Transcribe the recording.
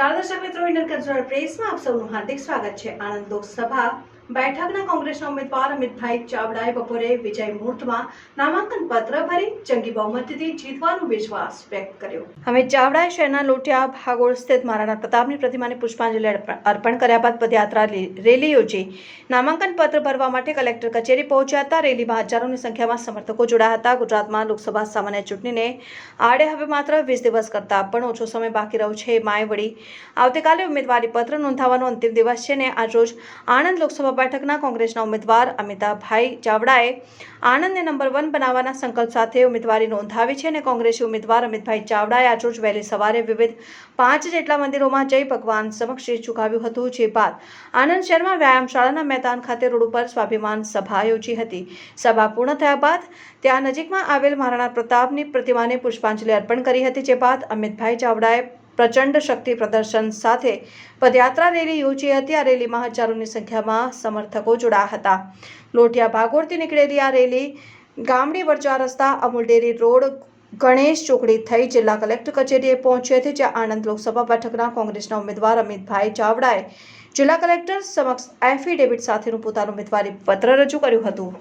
દર્શક મિત્રો Indian cultural પ્રેસમાં આપ સૌનું હાર્દિક સ્વાગત છે. આણંદ લોકસભા બેઠકના કોંગ્રેસના ઉમેદવાર અમિતભાઈ ચાવડાએ બપોરે વિજય મુહૂર્તમાં નામાંકન પત્ર ભરી જંગી બહુમતીથી જીતવાનો વિશ્વાસ વ્યક્ત કર્યો. અમિત ચાવડાએ શહેરના લોટિયા ભાગોળ સ્થિત મહારાણા પ્રતાપની પ્રતિમાને પુષ્પાંજલિ અર્પણ કર્યા બાદ પદયાત્રા રેલી યોજી. નામાંકન પત્ર ભરવા માટે કલેક્ટર કચેરી પહોંચ્યા હતા. રેલીમાં હજારોની સંખ્યામાં સમર્થકો જોડાયા હતા. ગુજરાતમાં લોકસભા સામાન્ય ચૂંટણીને આડે હવે માત્ર વીસ દિવસ કરતાં પણ ઓછો સમય બાકી રહ્યો છે. માય વળી આવતીકાલે ઉમેદવારી પત્ર નોંધાવવાનો અંતિમ દિવસ છે ને આજરોજ આણંદ લોકસભા બેઠકના કોંગ્રેસના ઉમેદવાર અમિતાભાઈ ચાવડાએ આણંદને નંબર વન બનાવવાના સંકલ્પ સાથે ઉમેદવારી નોંધાવી છે અને કોંગ્રેસી ઉમેદવાર અમિતભાઈ ચાવડાએ આજરોજ વહેલી સવારે વિવિધ પાંચ જેટલા મંદિરોમાં જઈ ભગવાન સમક્ષ શીશ ઝુકાવ્યું હતું, જે બાદ આણંદ શહેરમાં વ્યાયામશાળાના મેદાન ખાતે રોડ ઉપર સ્વાભિમાન સભા યોજી હતી. સભા પૂર્ણ થયા બાદ ત્યાં નજીકમાં આવેલ મહારાણા પ્રતાપની પ્રતિમાને પુષ્પાંજલિ અર્પણ કરી હતી, જે બાદ અમિતભાઈ ચાવડાએ પ્રચંડ શક્તિ પ્રદર્શન સાથે પદયાત્રા રેલી યોજી હતી. આ રેલીમાં હજારોની સંખ્યામાં સમર્થકો જોડાયા હતા. લોટિયા ભાગોળથી નીકળેલી આ રેલી ગામડી વરચા રસ્તા, અમૂલ ડેરી રોડ, ગણેશ ચોકડી થઈ જિલ્લા કલેક્ટર કચેરીએ પહોંચી હતી, જ્યાં આણંદ લોકસભા બેઠકના કોંગ્રેસના ઉમેદવાર અમિતભાઈ ચાવડાએ જિલ્લા કલેક્ટર સમક્ષ એફિડેવિટ સાથેનું પોતાનું ઉમેદવારી પત્ર રજૂ કર્યું હતું.